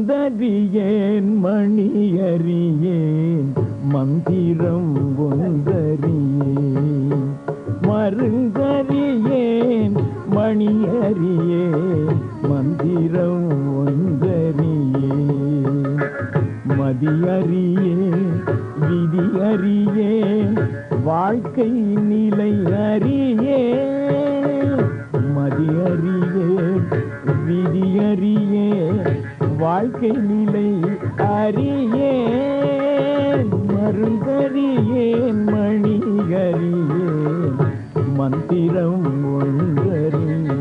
மருந்தறியேன் மணியறியேன் மந்திரம் ஒன்றறி மருந்தறியேன் மணியறியே மந்திரம் ஒன்றறியேன் மதியறியேன் விதியறியேன் வாழ்க்கை நிலை அறியேன் மதியறியேன் விதியறியேன் வாழ்க்கை நிலை அறியே. மருந்தறியேன் மணிகறியேன் மந்திரம் ஒன்றறியேன்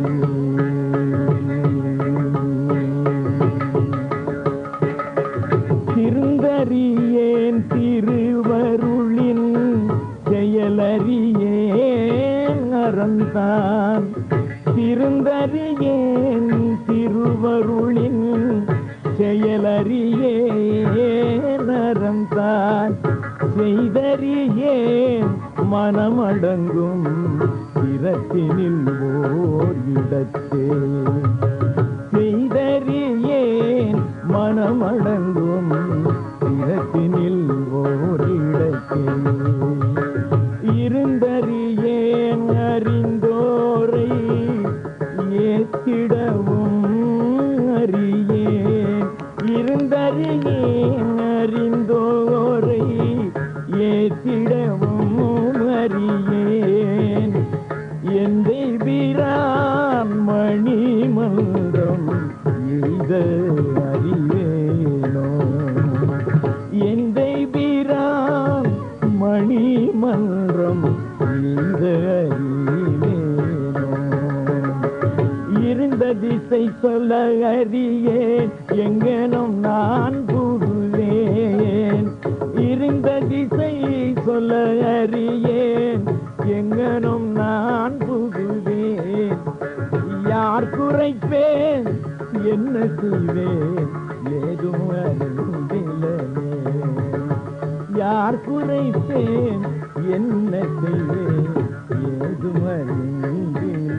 திருந்தறியேன் திருவருளின் செயலறியேன் அறந்தான். திருந்தறியேன் திருவருளின் செயலறியேன் அறந்தான். செய்தறியேன் மனம் அடங்கும் இரத்தினில் ஓர் இடத்தே. செய்தறியேன் மனம் அடங்கும் இரத்தினில் ஓர் இடத்தே. இருந்தறியேன் அறிந்தோரை ஏத்திடவும் அறியேன். இருந்தறியேன் மணிமன்றம் அறிவேனோ? எந்தை பிரான் மணிமன்றம் எய்த அறிவேனோ? இருந்த திசை சொல்ல அறியேன் எங்கனும் நான் புகுவேன் இருந்த திசை சொல்ல அறியேன் எங்கனும் நான் புகுவேன் யார் குறைப்பேன்? என்ன செய்வேன்? ஏதும் அறிந்திலனே யார் குறைப்பேன்? என்ன செய்வேன்? ஏதும் அறிந்திலனே